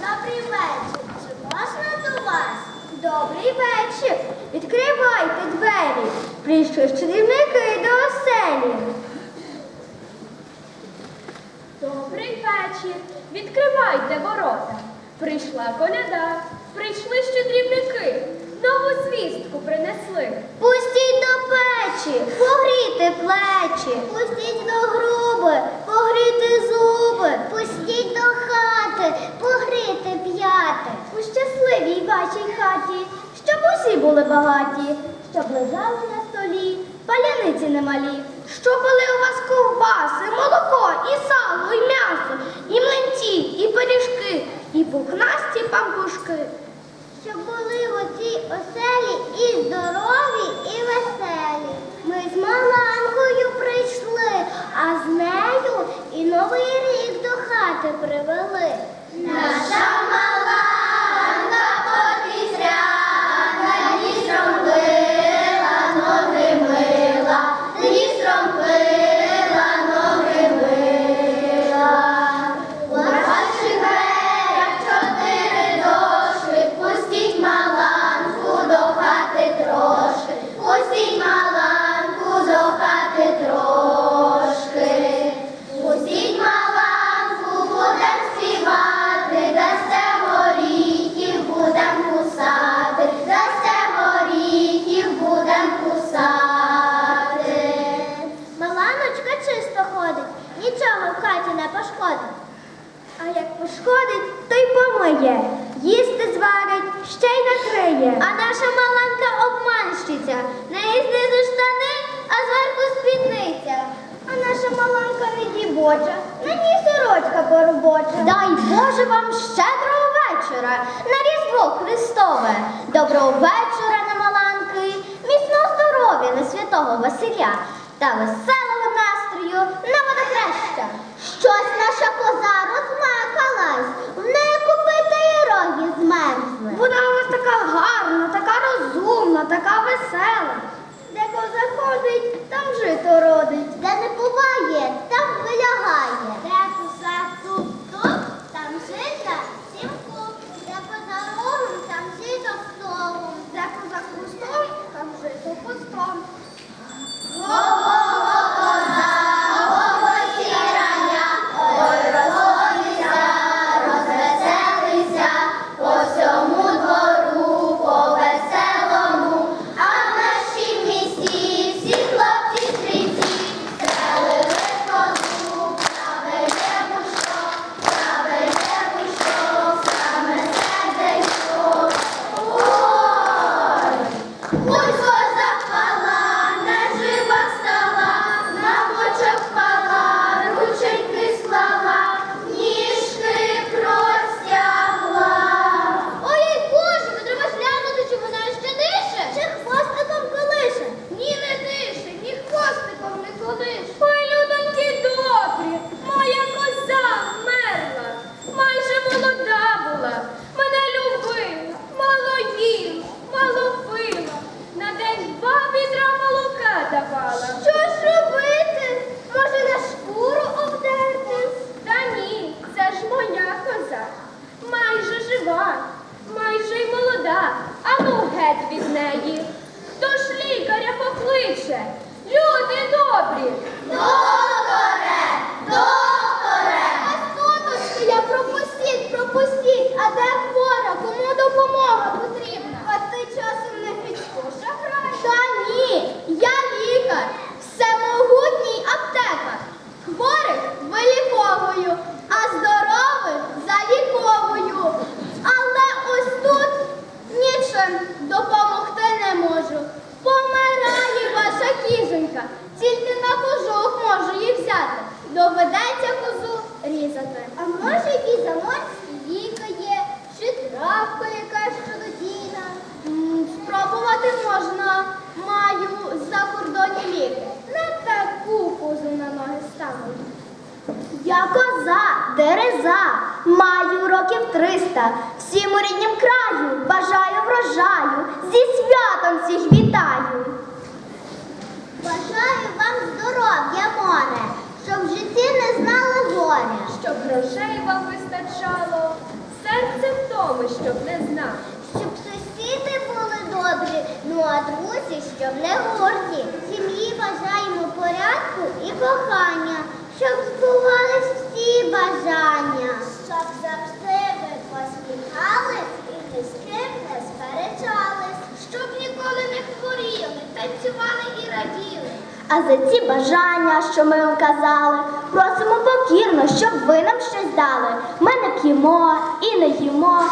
Добрий вечір. Чи можна до вас? Добрий вечір. Відкривайте двері. Прийшли ж чарівники до оселі. Добрий вечір. Відкривайте ворота. Прийшла коляда. Прийшли щедрівники. Нову звістку принесли. Пустіть до печі, погрійте плечі. Багаті, щоб лежали на столі, паляниці немалі, щоб були у вас ковбаси, молоко, і сало, і м'ясо, і млинці, і пиріжки, і пухнасті пампушки. Щоб були в оцій оселі і здорові, і веселі. Ми з Маланкою прийшли, а з нею і новий рік до хати привели. Наша Маланка то їсти зварить, ще й накриє. А наша маланка обманщиця, неї знизу штани, а зверху спідниця. А наша маланка не дібоча, на ній сорочка поробоча. Дай Боже вам щедрого вечора на Різдво Христове. Доброго вечора на маланки, міцного здоров'я на святого Василя та веселого What? Допомогти не можу. Помирає ваша кізонька, тільки коза, дереза, маю років триста. Всім у ріднім краю бажаю врожаю, зі святом всіх вітаю. Бажаю вам здоров'я, море, щоб в житті не знали горя. щоб грошей вам вистачало, серце втоми, щоб не знав. Щоб сусіди були добрі, ну а друзі, щоб не горді. Сім'ї бажаємо порядку і кохання, щоб збувались всі бажання. Щоб завжди ви посміхались і ні з ким не сперечались. Щоб ніколи не хворіли, танцювали і раділи. А за ці бажання, що ми вам казали, просимо покірно, щоб ви нам щось дали. Ми не п'ємо і не їмо.